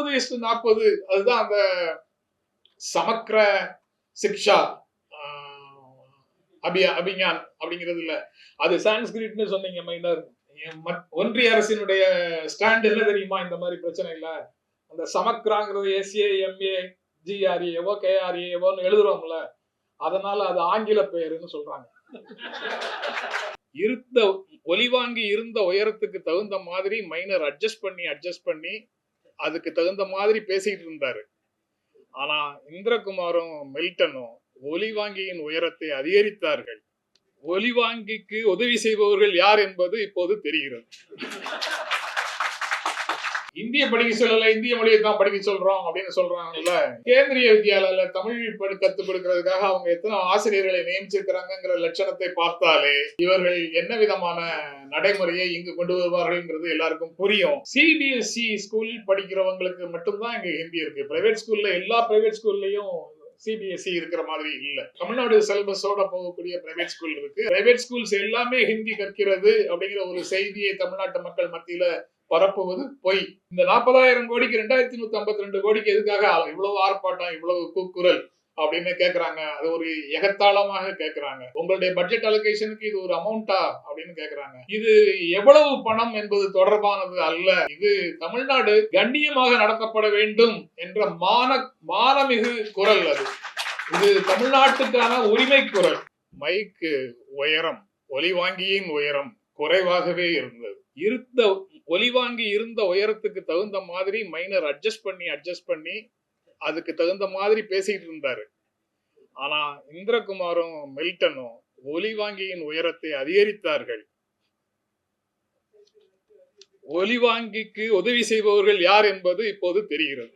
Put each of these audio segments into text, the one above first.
நாற்பது இஸ்டு நாற்பது அதுதான் அந்த சமக்கிர சிக்ஷா அபி அபியா அபிஞான் அப்படிங்கிறது இல்ல. அது சான்ஸ்கிரிட்னு சொன்னீங்க மைனர். ஒன்றிய அரசினுடைய ஸ்டாண்ட் என்ன தெரியுமா? இந்த மாதிரி பிரச்சனை இல்ல. அந்த சமக்ராங்கிறது எஸ்ஏ எம்ஏ ஜிஆர்ஏவோ கேஆர்ஏவோன்னு எழுதுறோம்ல. அதனால அது ஆங்கில பெயருன்னு சொல்றாங்க. இருந்த ஒலிவாங்கி இருந்த உயரத்துக்கு தகுந்த மாதிரி மைனர் அட்ஜஸ்ட் பண்ணி அட்ஜஸ்ட் பண்ணி அதுக்கு தகுந்த மாதிரி பேசிட்டு இருந்தாரு. ஆனா இந்திரகுமாரும் மில்டனும் ஒலிவாங்கியின் உயரத்தை அதிகரித்தார்கள். ஒலிவாங்கிக்கு உதவி செய்பவர்கள் யார் என்பது இப்போது தெரிகிறது. இந்திய படிக்க சொல்லல இந்திய மொழியை தான் படிக்க சொல்றோம் அப்படின்னு சொல்றாங்கல்ல. கேந்திரிய வித்யாலயில தமிழ் படி கத்துக் கொடுக்கறதுக்காக அவங்க எத்தனை ஆசிரியர்களை நியமிச்சிருக்கிறாங்கிற லட்சணத்தை பார்த்தாலே இவர்கள் என்ன விதமான நடைமுறையை இங்கு கொண்டு வருவார்கள்ங்கிறது எல்லாருக்கும் புரியும். சிபிஎஸ்சி ஸ்கூல் படிக்கிறவங்களுக்கு மட்டும்தான் இங்க ஹிந்தி இருக்கு. பிரைவேட் ஸ்கூல்ல எல்லா பிரைவேட் ஸ்கூல்லயும் சிபிஎஸ்சி இருக்கிற மாதிரி இல்ல. தமிழ்நாடு சிலபஸோட போகக்கூடிய பிரைவேட் ஸ்கூல் இருக்கு. பிரைவேட் ஸ்கூல்ஸ் எல்லாமே ஹிந்தி கற்கிறது அப்படிங்கிற ஒரு செய்தியை தமிழ்நாட்டு மக்கள் மத்தியில பரப்புவது பொய். இந்த நாற்பதாயிரம் கோடிக்கு ரெண்டாயிரத்தி நூத்தி ஐம்பத்தி ரெண்டு கோடிக்கு எதுக்காக இவ்வளவு ஆர்ப்பாட்டம் இவ்வளவு கூக்குரல் அப்படின்னு கேக்குறாங்க. அது ஒரு எகத்தாளமாக கேக்குறாங்க. உங்களுடைய பட்ஜெட் அலோகேஷனுக்கு இது ஒரு அமௌண்டா அப்படின்னு கேக்குறாங்க. இது எவ்வளவு பணம் என்பது தொடர்பானது அல்ல. இது தமிழ்நாடு கண்ணியமாக நடத்தப்பட வேண்டும் என்ற மான மானமிகு குரல் அது. இது தமிழ்நாட்டுக்கான உரிமை குரல். மைக்கு உயரம் ஒலிவாங்கியின் உயரம் குறைவாகவே இருந்தது. இருந்த ஒலிவாங்கி இருந்த உயரத்துக்கு தகுந்த மாதிரி மைனர் அட்ஜஸ்ட் பண்ணி அட்ஜஸ்ட் பண்ணி அதுக்கு தகுந்த மாதிரி பேசிக்கிட்டு இருந்தாரு. ஆனா இந்திரகுமாரும் மில்டனும் ஒலிவாங்கியின் உயரத்தை அதிகரித்தார்கள். ஒலிவாங்கிக்கு உதவி செய்பவர்கள் யார் என்பது இப்போது தெரிகிறது.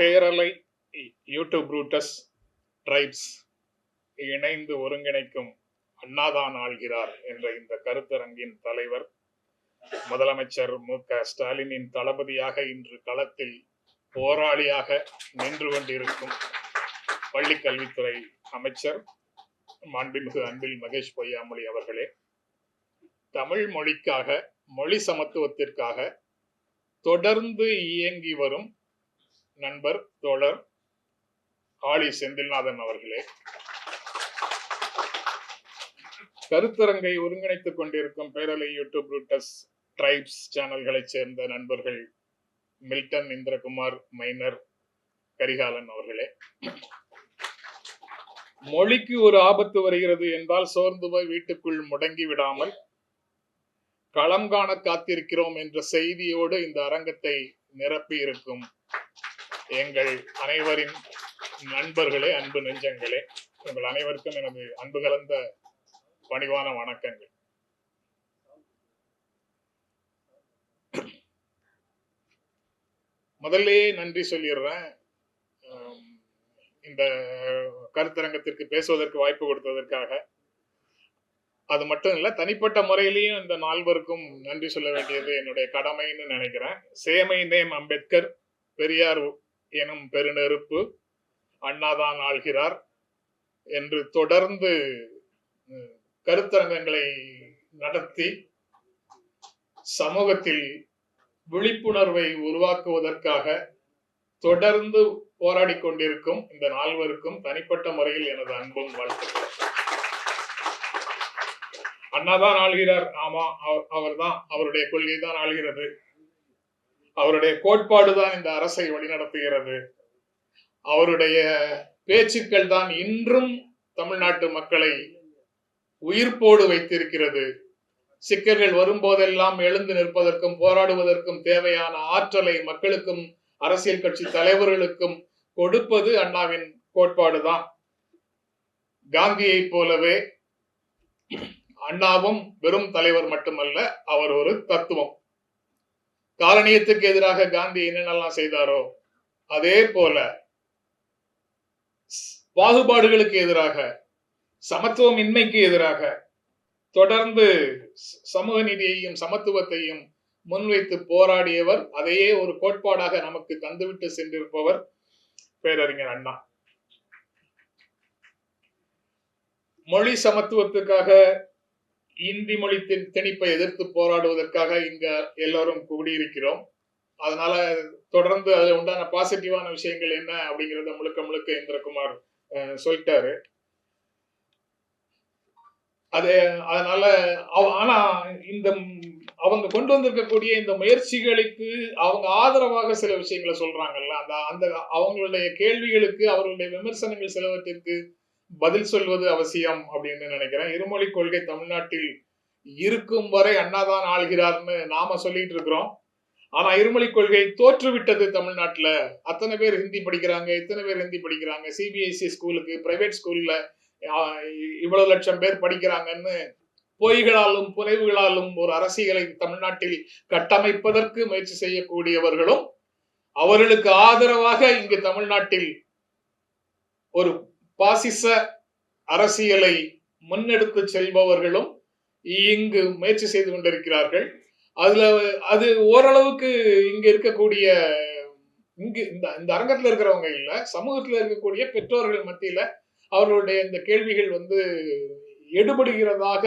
பேரலை யூடியூப் ரூட்டஸ் ட்ரைப்ஸ் இணைந்து ஒருங்கிணைக்கும் அண்ணாதான் ஆள்கிறார் என்ற இந்த கருத்தரங்கின் தலைவர் முதலமைச்சர் மு. க. ஸ்டாலினின் தளபதியாக இன்று களத்தில் போராளியாக நின்று கொண்டிருக்கும் பள்ளி கல்வித்துறை அமைச்சர் மாண்புமிகு அன்பில் மகேஷ் பொய்யாமொழி அவர்களே தமிழ் மொழிக்காக மொழி சமத்துவத்திற்காக தொடர்ந்து இயங்கி வரும் நண்பர் தோழர் காளி செந்தில்நாதன் அவர்களே. கருத்தரங்கை ஒருங்கிணைத்துக் கொண்டிருக்கும் பேரலை யூடியூப் ரூட்டஸ் ட்ரைப்ஸ் சேனல்களைச் சேர்ந்த நண்பர்கள் மில்டன் இந்திரகுமார் மைனர் கரிகாலன் அவர்களே. மொழிக்கு ஒரு ஆபத்து வருகிறது என்றால் சோர்ந்து போய் வீட்டுக்குள் முடங்கி விடாமல் களம் காண காத்திருக்கிறோம் என்ற செய்தியோடு இந்த அரங்கத்தை நிரப்பி இருக்கும் எங்கள் அனைவரின் நண்பர்களே அன்பு நெஞ்சங்களே உங்கள் அனைவருக்கும் எனது அன்பு கலந்த பணிவான வணக்கங்கள். முதல்லயே நன்றி சொல்லிடுறேன். இந்த கருத்தரங்கத்திற்கு பேசுவதற்கு வாய்ப்பு கொடுத்ததற்காக. அது மட்டும் இல்ல தனிப்பட்ட முறையிலையும் இந்த நால்வருக்கும் நன்றி சொல்ல வேண்டியது என்னுடைய கடமைன்னு நினைக்கிறேன். சேமை நேம் அம்பேத்கர் பெரியார் எனும் பெருநெருப்பு அண்ணாதான் ஆள்கிறார் என்று தொடர்ந்து கருத்தரங்கங்களை நடத்தி சமூகத்தில் விழிப்புணர்வை உருவாக்குவதற்காக தொடர்ந்து போராடி கொண்டிருக்கும் இந்த நால்வருக்கும் தனிப்பட்ட முறையில் எனது அன்பும் வாழ்த்துக்கள். அண்ணாதான் ஆள்கிறார். ஆமா அவர் அவர்தான் அவருடைய கொள்கை தான் ஆள்கிறது. அவருடைய கோட்பாடுதான் இந்த அரசை வழிநடத்துகிறது. அவருடைய பேச்சுக்கள் தான் இன்றும் தமிழ்நாட்டு மக்களை உயிர்ப்போடு வைத்திருக்கிறது. சிக்கல்கள் வரும்போதெல்லாம் எழுந்து நிற்பதற்கும் போராடுவதற்கும் தேவையான ஆற்றலை மக்களுக்கும் அரசியல் கட்சி தலைவர்களுக்கும் கொடுப்பது அண்ணாவின் கோட்பாடுதான் காந்தியைப் போலவே அண்ணாவும் வெறும் தலைவர் மட்டுமல்ல அவர் ஒரு தத்துவம். காலனியத்துக்கு எதிராக காந்தி என்னென்னலாம் செய்தாரோ அதே போல பாகுபாடுகளுக்கு எதிராக சமத்துவம் இன்மைக்கு எதிராக தொடர்ந்து சமூக நீதியையும் சமத்துவத்தையும் முன்வைத்து போராடியவர் அதையே ஒரு கோட்பாடாக நமக்கு தந்துவிட்டு சென்றிருப்பவர் பேரறிஞர் அண்ணா. மொழி சமத்துவத்துக்காக இந்தி மொழி திணிப்பை எதிர்த்து போராடுவதற்காக இங்க எல்லாரும் கூடியிருக்கிறோம். அதனால தொடர்ந்து அதுல உண்டான பாசிட்டிவான விஷயங்கள் என்ன அப்படிங்கறத முழுக்க முழுக்க இந்திரகுமார் சொல்லிட்டாரு. அது அதனால அவ- ஆனா இந்த அவங்க கொண்டு வந்திருக்கக்கூடிய இந்த முயற்சிகளுக்கு அவங்க ஆதரவாக சில விஷயங்களை சொல்றாங்கல்ல அந்த அந்த அவங்களுடைய கேள்விகளுக்கு அவர்களுடைய விமர்சனங்கள் சிலவற்றிற்கு பதில் சொல்வது அவசியம் அப்படின்னு நினைக்கிறேன். இருமொழி கொள்கை தமிழ்நாட்டில் இருக்கும் வரை அண்ணாதான் ஆள்கிறார்னு நாம சொல்லிட்டு இருக்கிறோம். ஆனா இருமொழி கொள்கை தோற்றுவிட்டது தமிழ்நாட்டுல. அத்தனை பேர் ஹிந்தி படிக்கிறாங்க இத்தனை பேர் ஹிந்தி படிக்கிறாங்க. சிபிஎஸ்சி ஸ்கூலுக்கு பிரைவேட் ஸ்கூல்ல இவ்வளவு லட்சம் பேர் படிக்கிறாங்கன்னு பொய்களாலும் புனைவுகளாலும் ஒரு அரசியலை தமிழ்நாட்டில் கட்டமைப்பதற்கு முயற்சி செய்யக்கூடியவர்களும் அவர்களுக்கு ஆதரவாக இங்கு தமிழ்நாட்டில் ஒரு பாசிச அரசியலை முன்னெடுத்து செல்பவர்களும் இங்கு முயற்சி செய்து கொண்டிருக்கிறார்கள். அதுல அது ஓரளவுக்கு இங்க இருக்கக்கூடிய இங்கு இந்த இந்த அரங்கத்துல இருக்கிறவங்க இல்ல சமூகத்துல இருக்கக்கூடிய பெற்றோர்கள் மத்தியில அவர்களுடைய இந்த கேள்விகள் வந்து எடுபடுகிறதாக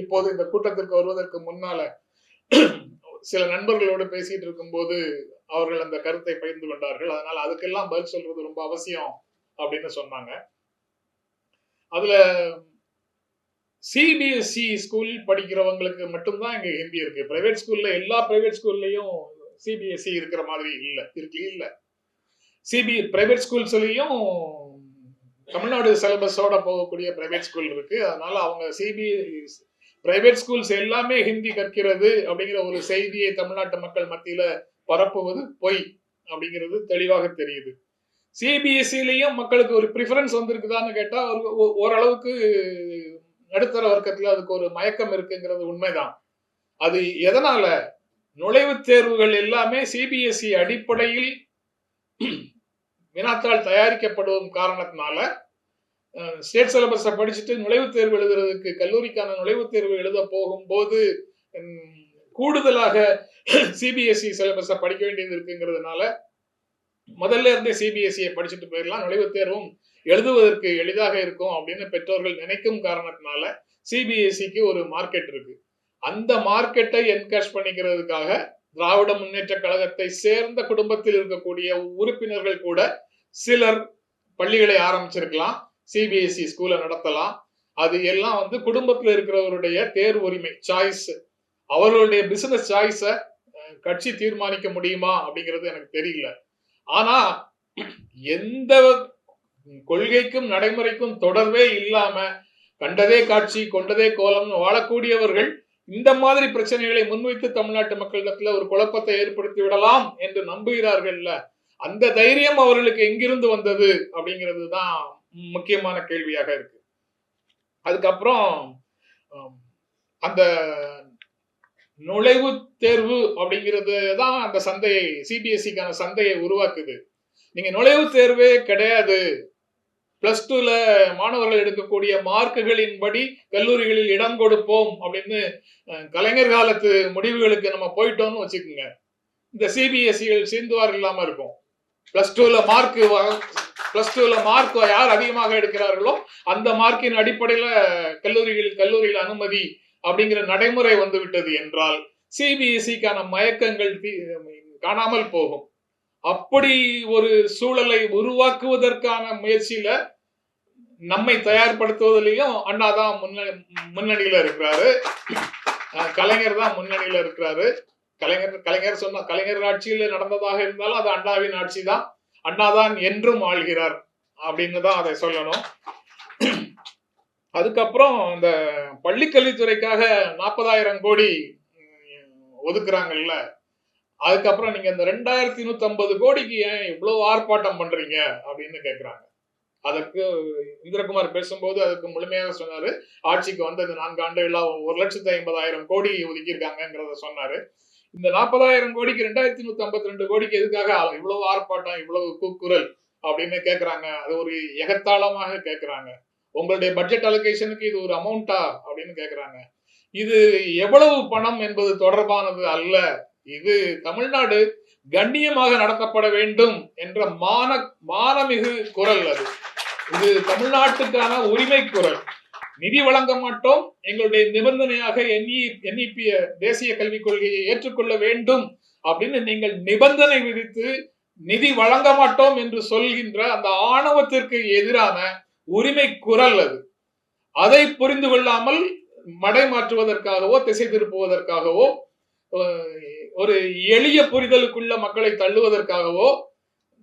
இப்போது இந்த கூட்டத்திற்கு வருவதற்கு முன்னால சில நண்பர்களோடு பேசிட்டு இருக்கும்போது அவர்கள் அந்த கருத்தை பகிர்ந்து கொண்டார்கள். அதனால அதுக்கெல்லாம் பதில் சொல்றது ரொம்ப அவசியம். அப்படின்னு சொன்னாங்க. அதுல சிபிஎஸ்சி ஸ்கூல் படிக்கிறவங்களுக்கு மட்டும்தான் இங்க ஹிந்தி இருக்கு. பிரைவேட் ஸ்கூல்ல எல்லா பிரைவேட் ஸ்கூல்லையும் சிபிஎஸ்சி இருக்கிற மாதிரி இல்ல. இருக்கு இல்ல. சிபி பிரைவேட் ஸ்கூல்ஸ்லயும் தமிழ்நாடு சிலபஸோட போகக்கூடிய பிரைவேட் ஸ்கூல் இருக்கு. அதனால அவங்க சிபி பிரைவேட் ஸ்கூல்ஸ் எல்லாமே ஹிந்தி கற்கிறது அப்படிங்கிற ஒரு செய்தியை தமிழ்நாட்டு மக்கள் மத்தியில பரப்புவது பொய் அப்படிங்கிறது தெளிவாக தெரியுது. சிபிஎஸ்சிலையும் மக்களுக்கு ஒரு ப்ரிஃபரன்ஸ் வந்திருக்குதான்னு கேட்டால் ஒரு ஓ- ஓரளவுக்கு நடுத்தர வர்க்கத்தில் அதுக்கு ஒரு மயக்கம் இருக்குங்கிறது உண்மைதான். அது எதனால? நுழைவுத் தேர்வுகள் எல்லாமே சிபிஎஸ்இ அடிப்படையில் வினாத்தாள் தயாரிக்கப்படுவதும் காரணத்தினால ஸ்டேட் சிலபஸை படிச்சுட்டு நுழைவுத் தேர்வு எழுதுறதுக்கு கல்லூரிக்கான நுழைவுத் தேர்வு எழுத போகும்போது கூடுதலாக சிபிஎஸ்இ சிலபஸை படிக்க வேண்டியது இருக்குங்கிறதுனால முதல்ல இருந்தே சிபிஎஸ்இயை படிச்சுட்டு போயிடலாம். நுழைவுத் தேர்வும் எழுதுவதற்கு எளிதாக இருக்கும் அப்படின்னு பெற்றோர்கள் நினைக்கும் காரணத்தினால சிபிஎஸ்சிக்கு ஒரு மார்க்கெட் இருக்கு. அந்த மார்க்கெட்டை என்கரேஜ் பண்ணிக்கிறதுக்காக திராவிட முன்னேற்ற கழகத்தை சேர்ந்த குடும்பத்தில் இருக்கக்கூடிய உறுப்பினர்கள் கூட சிலர் பள்ளிகளை ஆரம்பிச்சிருக்கலாம். சிபிஎஸ்இ ஸ்கூலை நடத்தலாம். அது எல்லாம் வந்து குடும்பத்தில் இருக்கிறவருடைய தேர்வு உரிமை சாய்ஸ் அவர்களுடைய பிசினஸ் சாய்ஸை கட்சி தீர்மானிக்க முடியுமா அப்படிங்கிறது எனக்கு தெரியல. ஆனா எந்த கொள்கைக்கும் நடைமுறைக்கும் தொடர்பே இல்லாம கண்டதே காட்சி கொண்டதே கோலம்னு வாழக்கூடியவர்கள் இந்த மாதிரி பிரச்சனைகளை முன்வைத்து தமிழ்நாட்டு மக்களிடத்துல ஒரு குழப்பத்தை ஏற்படுத்தி விடலாம் என்று நம்புகிறார்கள்ல அந்த தைரியம் அவர்களுக்கு எங்கிருந்து வந்தது அப்படிங்கிறது தான் முக்கியமான கேள்வியாக இருக்கு. அதுக்கப்புறம் அந்த நுழைவுத் தேர்வு அப்படிங்கிறது தான் அந்த சந்தையை சிபிஎஸ்சிக்கான சந்தையை உருவாக்குது. நீங்க நுழைவுத் தேர்வே கிடையாது. பிளஸ் டூல மாணவர்கள் எடுக்கக்கூடிய மார்க்குகளின்படி கல்லூரிகளில் இடம் கொடுப்போம் அப்படின்னு கலைஞர் காலத்து முடிவுகளுக்கு நம்ம போயிட்டோம்னு வச்சுக்கோங்க. இந்த சிபிஎஸ்சிகள் சேர்ந்துவார் இல்லாம இருக்கும். பிளஸ் டூல மார்க் பிளஸ் டூல மார்க் யார் அதிகமாக எடுக்கிறார்களோ அந்த மார்க்கின் அடிப்படையில கல்லூரிகளில் கல்லூரியில் அனுமதி அப்படிங்கிற நடைமுறை வந்துவிட்டது என்றால் சிபிஎஸ்சிக்கான மயக்கங்கள் தீ- காணாமல் போகும். அப்படி ஒரு சூழலை உருவாக்குவதற்கான முயற்சியில நம்மை தயார்படுத்துவதிலையும் அண்ணா தான் முன்னணியில இருக்கிறாரு. கலைஞர் தான் முன்னணியில இருக்கிறாரு. கலைஞர் கலைஞர் சொன்ன கலைஞர் ஆட்சியில நடந்ததாக இருந்தாலும் அது அண்ணாவின் ஆட்சி தான். அண்ணாதான் என்றும் ஆள்கிறார். அப்படின்னு தான் அதை சொல்லணும். அதுக்கப்புறம் இந்த பள்ளிக்கல்வித்துறைக்காக நாற்பதாயிரம் கோடி ஒதுக்குறாங்கல்ல. அதுக்கப்புறம் நீங்க இந்த ரெண்டாயிரத்தி நூத்தி ஐம்பது கோடிக்கு ஏன் இவ்வளவு ஆர்ப்பாட்டம் பண்றீங்க? அப்படின்னு கேட்கிறாங்க அதற்கு இந்திரகுமார் பேசும்போது அதுக்கு முழுமையாக சொன்னாரு. ஆட்சிக்கு வந்த இந்த நான்கு ஆண்டுகளா ஒரு லட்சத்தி ஐம்பதாயிரம் கோடி ஒதுக்கியிருக்காங்கிறத சொன்னாரு. இந்த நாற்பதாயிரம் கோடிக்கு ரெண்டாயிரத்தி நூத்தி ஐம்பத்தி ரெண்டு கோடிக்கு எதுக்காக இவ்வளவு ஆர்ப்பாட்டம் இவ்வளவு கூக்குரல் அப்படின்னு கேக்குறாங்க. அது ஒரு எகத்தாளமாக கேக்குறாங்க. உங்களுடைய பட்ஜெட் அலோகேஷனுக்கு இது ஒரு அமௌண்டா அப்படின்னு கேட்குறாங்க இது எவ்வளவு பணம் என்பது தொடர்பானது அல்ல. இது தமிழ்நாடு கண்ணியமாக நடத்தப்பட வேண்டும் என்ற மான மானமிகு குரல் அது. இது தமிழ்நாட்டுக்கான உரிமை குரல். நிதி வழங்க மாட்டோம். எங்களுடைய நிபந்தனையாக என்இ என்இபி தேசிய கல்விக் கொள்கையை ஏற்றுக்கொள்ள வேண்டும் அப்படின்னு நீங்கள் நிபந்தனை விதித்து நிதி வழங்க மாட்டோம் என்று சொல்கின்ற அந்த ஆணவத்திற்கு எதிரான உரிமை குரல் அது. அதை புரிந்து கொள்ளாமல் மடை மாற்றுவதற்காகவோ திசை திருப்புவதற்காகவோ ஒரு எளிய புரிதலுக்குள்ள மக்களை தள்ளுவதற்காகவோ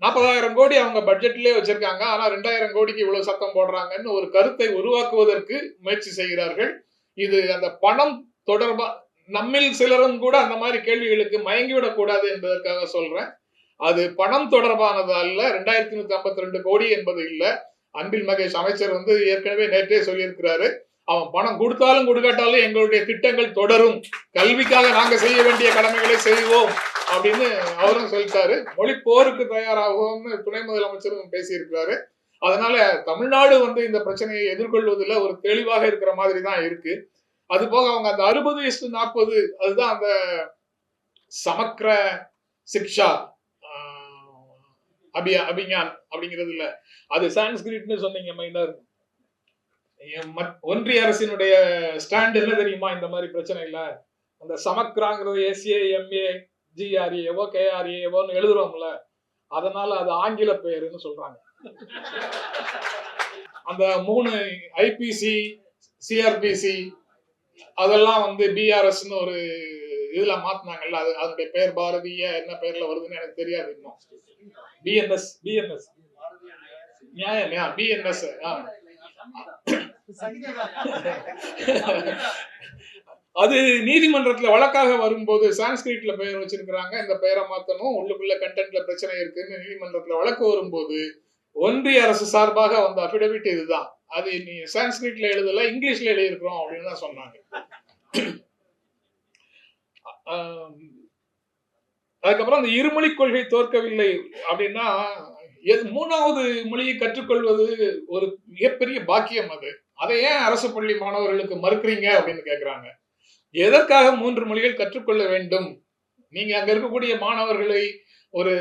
நாற்பதாயிரம் கோடி அவங்க பட்ஜெட்லயே வச்சிருக்காங்க. ஆனா ரெண்டாயிரம் கோடிக்கு இவ்வளவு சத்தம் போடுறாங்கன்னு ஒரு கருத்தை உருவாக்குவதற்கு முயற்சி செய்கிறார்கள். இது அந்த பணம் தொடர்பா நம்மில் சிலரும் கூட அந்த மாதிரி கேள்விகளுக்கு மயங்கிவிடக் கூடாது என்பதற்காக சொல்றேன். அது பணம் தொடர்பானது அல்ல. ரெண்டாயிரத்தி நூத்தி ஐம்பத்தி ரெண்டு கோடி என்பது இல்லை. அன்பில் மகேஷ் அமைச்சர் வந்து ஏற்கனவே நேற்றே சொல்லியிருக்கிறாரு. அவன் பணம் கொடுத்தாலும் கொடுக்காட்டாலும் எங்களுடைய திட்டங்கள் தொடரும். கல்விக்காக நாங்க செய்ய வேண்டிய கடமைகளை செய்வோம் அப்படின்னு அவரும் சொல்லிட்டாரு. மொழி போருக்கு தயாராகும்னு துணை முதலமைச்சரும் பேசியிருக்கிறாரு. அதனால தமிழ்நாடு வந்து இந்த பிரச்சனையை எதிர்கொள்வதில் ஒரு தெளிவாக இருக்கிற மாதிரி தான் இருக்கு. அது போக அவங்க அந்த அறுபது இஸ்டு நாற்பது அதுதான் அந்த சமக்கிர சிக்ஷா அபியா அபிஞான் அப்படிங்கிறது இல்ல. அது சான்ஸ்கிரிட்னு சொன்னீங்க மைனர் ஒன்றிய அரசினுடைய ஸ்டாண்ட் என்ன தெரியுமா? இந்த மாதிரி பிரச்சனை இல்ல அந்த சமக்ராங்கிறது எஸ்ஏ எம்ஏ ஜிஆர்ஏவோ கேஆர்ஏவோன்னு எழுதுறோம்ல. அதனால அது ஆங்கில பெயருன்னு சொல்றாங்க. அந்த மூணு ஐபிசி சிஆர்பிசி அதெல்லாம் வந்து பிஆர்எஸ்னு ஒரு இதுல மாத்தினாங்கல்ல. அது அதனுடைய பெயர் பாரதிய என்ன பெயர்ல வருதுன்னு எனக்கு தெரியாது இன்னும். பிஎன்எஸ் பிஎன்எஸ் நியாயம் பிஎன்எஸ் அது நீதிமன்றத்துல வழக்காக வரும்போது சான்ஸ்கிரிட்ல பெயர் வச்சிருக்கிறாங்க. இந்த பெயரை மாத்தணும். உள்ளுக்குள்ள கண்டென்ட்ல பிரச்சனை இருக்குன்னு நீதிமன்றத்துல வழக்கு வரும்போது ஒன்றிய அரசு சார்பாக வந்த அபிடவிட் இதுதான். அது நீ சான்ஸ்கிரிட்ல எழுதல இங்கிலீஷ்ல எழுதியிருக்கிறோம் அப்படின்னு தான் சொன்னாங்க. அதுக்கப்புறம் அந்த இருமொழி கொள்கை தோற்கவில்லை அப்படின்னா எது மூணாவது மொழியை கற்றுக்கொள்வது ஒரு மிகப்பெரிய பாக்கியம் அது. அதை ஏன் அரசு பள்ளி மாணவர்களுக்கு மறுக்கிறீங்க அப்படின்னு கேட்குறாங்க எதற்காக மூன்று மொழிகள் கற்றுக்கொள்ள வேண்டும்? நீங்க அங்க இருக்கக்கூடிய மாணவர்களை ஒரு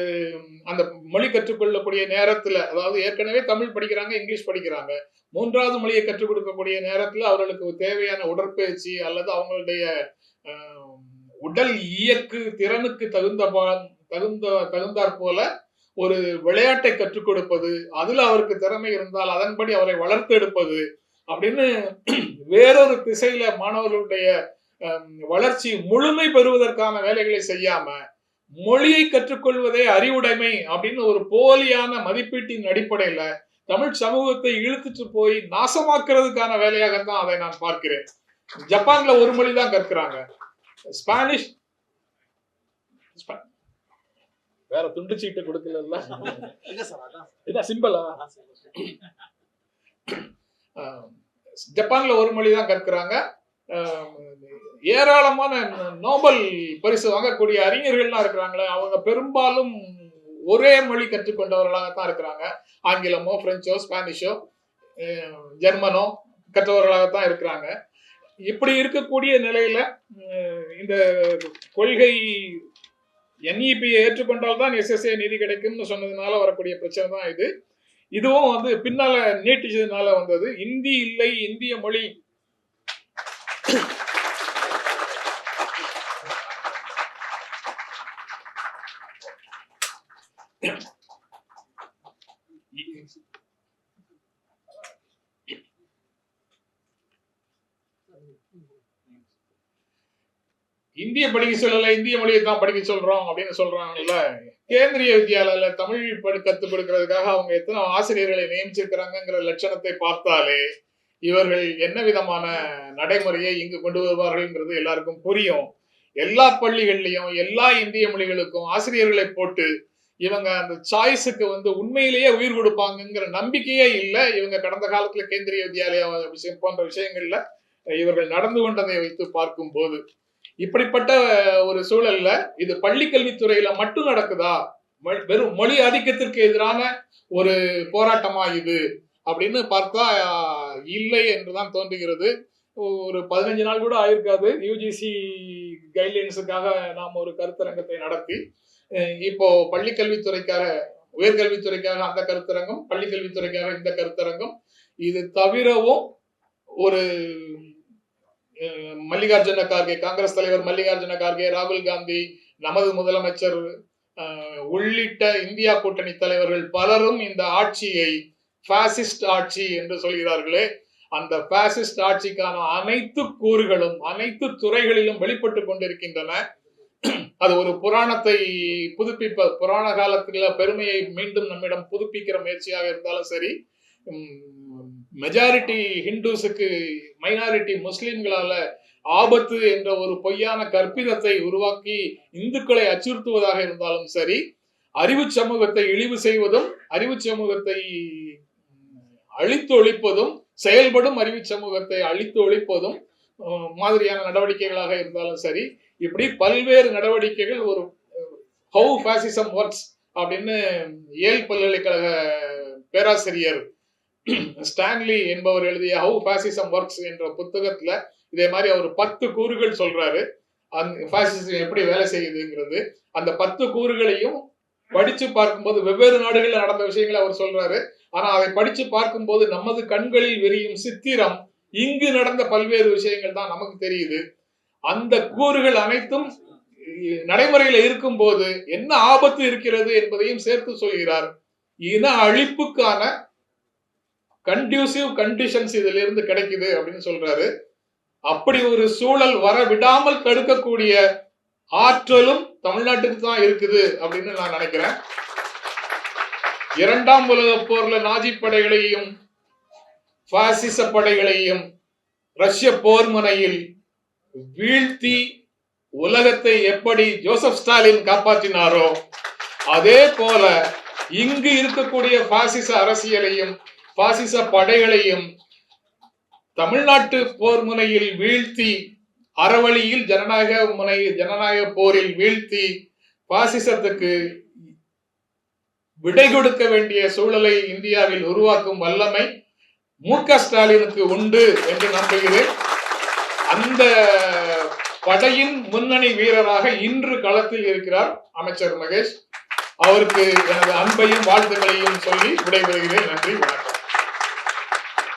அந்த மொழி கற்றுக்கொள்ளக்கூடிய நேரத்துல அதாவது ஏற்கனவே தமிழ் படிக்கிறாங்க இங்கிலீஷ் படிக்கிறாங்க. மூன்றாவது மொழியை கற்றுக் கொடுக்கக்கூடிய நேரத்துல அவர்களுக்கு தேவையான உடற்பயிற்சி அல்லது அவங்களுடைய உடல் இயக்கு திறனுக்கு தகுந்த தகுந்த தகுந்தாற் போல ஒரு விளையாட்டை கற்றுக் கொடுப்பது அதுல அவருக்கு திறமை இருந்தால் அதன்படி அவரை வளர்த்து எடுப்பது அப்படின்னு வேறொரு திசையில மாணவர்களுடைய வளர்ச்சி முழுமை பெறுவதற்கான வேலைகளை செய்யாம மொழியை கற்றுக்கொள்வதே அறிவுடைமை அப்படின்னு ஒரு போலியான மதிப்பீட்டின் அடிப்படையில தமிழ் சமூகத்தை இழுத்துட்டு போய் நாசமாக்குறதுக்கான வேலையாக தான் அதை நான் பார்க்கிறேன். ஜப்பான்ல ஒரு மொழி தான் கற்கிறாங்க. ஸ்பானிஷ் ஸ்பா- வேற துண்டு சீட்டு கொடுக்கல இதான் சிம்பிளா ஜப்பான்ல ஒரு மொழி தான் கற்கிறாங்க. ஏராளமான நோபல் பரிசு வாங்கக்கூடிய அறிஞர்கள்லாம் இருக்கிறாங்களே அவங்க பெரும்பாலும் ஒரே மொழி கற்றுக்கொண்டவர்களாக தான் இருக்கிறாங்க. ஆங்கிலமோ பிரெஞ்சோ ஸ்பானிஷோ ஜெர்மனோ கற்றவர்களாகத்தான் இருக்கிறாங்க. இப்படி இருக்கக்கூடிய நிலையில இந்த கொள்கை என்இபி ஏற்றுக்கொண்டால் தான் எஸ்எஸ்ஏ நிதி கிடைக்கும்னு சொன்னதுனால வரக்கூடிய பிரச்சனை தான் இது. இதுவும் வந்து பின்னால நீட்டிச்சதுனால வந்தது. இந்தி இல்லை இந்திய மொழி இந்திய படிக்க சொல்லல இந்திய மொழியை தான் படிக்க சொல்றோம் அப்படின்னு சொல்றாங்கல்ல. கேந்திரிய வித்யாலயில தமிழ் படி கத்துக் கொடுக்கறதுக்காக அவங்க எத்தனை ஆசிரியர்களை நியமிச்சிருக்கிறாங்கிற லட்சணத்தை பார்த்தாலே இவர்கள் என்ன விதமான நடைமுறையை இங்கு கொண்டு வருவார்கள்ங்கிறது எல்லாருக்கும் புரியும். எல்லா பள்ளிகள்லயும் எல்லா இந்திய மொழிகளுக்கும் ஆசிரியர்களை போட்டு இவங்க அந்த சாய்ஸுக்கு வந்து உண்மையிலேயே உயிர் கொடுப்பாங்கங்கிற நம்பிக்கையே இல்லை. இவங்க கடந்த காலத்துல கேந்திரிய வித்யாலயா விஷயம் போன்ற விஷயங்கள்ல இவர்கள் நடந்து கொண்டதை வைத்து பார்க்கும் போது இப்படிப்பட்ட ஒரு சூழல்ல இது பள்ளி கல்வித்துறையில மட்டும் நடக்குதா? வெறும் மொழி ஆதிக்கத்திற்கு எதிரான ஒரு போராட்டமா இது? அப்படின்னு பார்த்தா இல்லை என்றுதான் தோன்றுகிறது. ஒரு பதினஞ்சு நாள் கூட ஆயிருக்காது. யூஜிசி கைட்லைன்ஸுக்காக நாம் ஒரு கருத்தரங்கத்தை நடத்தி இப்போ பள்ளி கல்வித்துறைக்காக உயர்கல்வித்துறைக்காக அந்த கருத்தரங்கம் பள்ளி கல்வித்துறைக்காக இந்த கருத்தரங்கம். இது தவிரவும் ஒரு மல்லிகார்ஜுன கார்கே காங்கிரஸ் தலைவர் மல்லிகார்ஜுன கார்கே ராகுல் காந்தி நமது முதலமைச்சர் உள்ளிட்ட இந்தியா கூட்டணி தலைவர்கள் பலரும் இந்த ஆட்சியை பாசிஸ்ட் ஆட்சி என்று சொல்கிறார்களே. அந்த பாசிஸ்ட் ஆட்சிக்கான அனைத்து கூறுகளும் அனைத்து துறைகளிலும் வெளிப்பட்டு கொண்டிருக்கின்றன. அது ஒரு புராணத்தை புதுப்பிப்ப புராண காலத்தில் பெருமையை மீண்டும் நம்மிடம் புதுப்பிக்கிற முயற்சியாக இருந்தாலும் சரி மெஜாரிட்டி ஹிந்துஸுக்கு மைனாரிட்டி முஸ்லிம்களால ஆபத்து என்ற ஒரு பொய்யான கற்பிதத்தை உருவாக்கி இந்துக்களை அச்சுறுத்துவதாக இருந்தாலும் சரி அறிவு சமூகத்தை இழிவு செய்வதும் அறிவு சமூகத்தை அழித்து ஒழிப்பதும் செயல்படும் அறிவு சமூகத்தை அழித்து ஒழிப்பதும் மாதிரியான நடவடிக்கைகளாக இருந்தாலும் சரி இப்படி பல்வேறு நடவடிக்கைகள் ஒரு ஹவு ஃபேசிசம் ஒர்க்ஸ் அப்படின்னு ஏல் பல்கலைக்கழக பேராசிரியர் ஸ்டான்லி என்பவர் எழுதிய ஹவு பாசிசம் ஒர்க்ஸ் என்ற புத்தகத்துல இதே மாதிரி அவர் பத்து கூறுகள் சொல்றாரு. அந்த பாசிசம் எப்படி வேலை செய்யுதுங்கிறது. அந்த பத்து கூறுகளையும் படிச்சு பார்க்கும்போது வெவ்வேறு நாடுகளில் நடந்த விஷயங்களை அவர் சொல்றாரு. ஆனா அதை படிச்சு பார்க்கும்போது நமது கண்களில் விரியும் சித்திரம் இங்கு நடந்த பல்வேறு விஷயங்கள் தான் நமக்கு தெரியுது. அந்த கூறுகள் அனைத்தும் நடைமுறையில இருக்கும்போது என்ன ஆபத்து இருக்கிறது என்பதையும் சேர்த்து சொல்கிறார். இன அழிப்புக்கான கண்டியூசிவ் கண்டிஷன்ஸ் இதுல இருந்து கிடைக்குது அப்படின்னு சொல்றாரு. அப்படி ஒரு சூழல் வர விடாமல் தடுக்கக்கூடிய ஆற்றலும் தமிழ்நாட்டுக்கு தான் இருக்குது அப்படின்னு நான் நினைக்கிறேன். இரண்டாம் உலக போர்ல நாஜி படைகளையும் பாசிச படைகளையும் ரஷ்ய போர் முனையில் வீழ்த்தி உலகத்தை எப்படி ஜோசப் ஸ்டாலின் காப்பாற்றினாரோ அதே போல இங்கு இருக்கக்கூடிய பாசிச அரசியலையும் பாசிச படைகளையும் தமிழ்நாட்டு போர் முனையில் வீழ்த்தி அறவழியில் ஜனநாயக முனை ஜனநாயக போரில் வீழ்த்தி பாசிசத்துக்கு விடை கொடுக்க வேண்டிய சூழலை இந்தியாவில் உருவாக்கும் வல்லமை மு க ஸ்டாலினுக்கு உண்டு என்று நம்புகிறேன். அந்த படையின் முன்னணி வீரராக இன்று களத்தில் இருக்கிறார் அமைச்சர் மகேஷ். அவருக்கு எனது அன்பையும் வாழ்த்துக்களையும் சொல்லி விடைபெறுகிறேன். நன்றி வணக்கம்.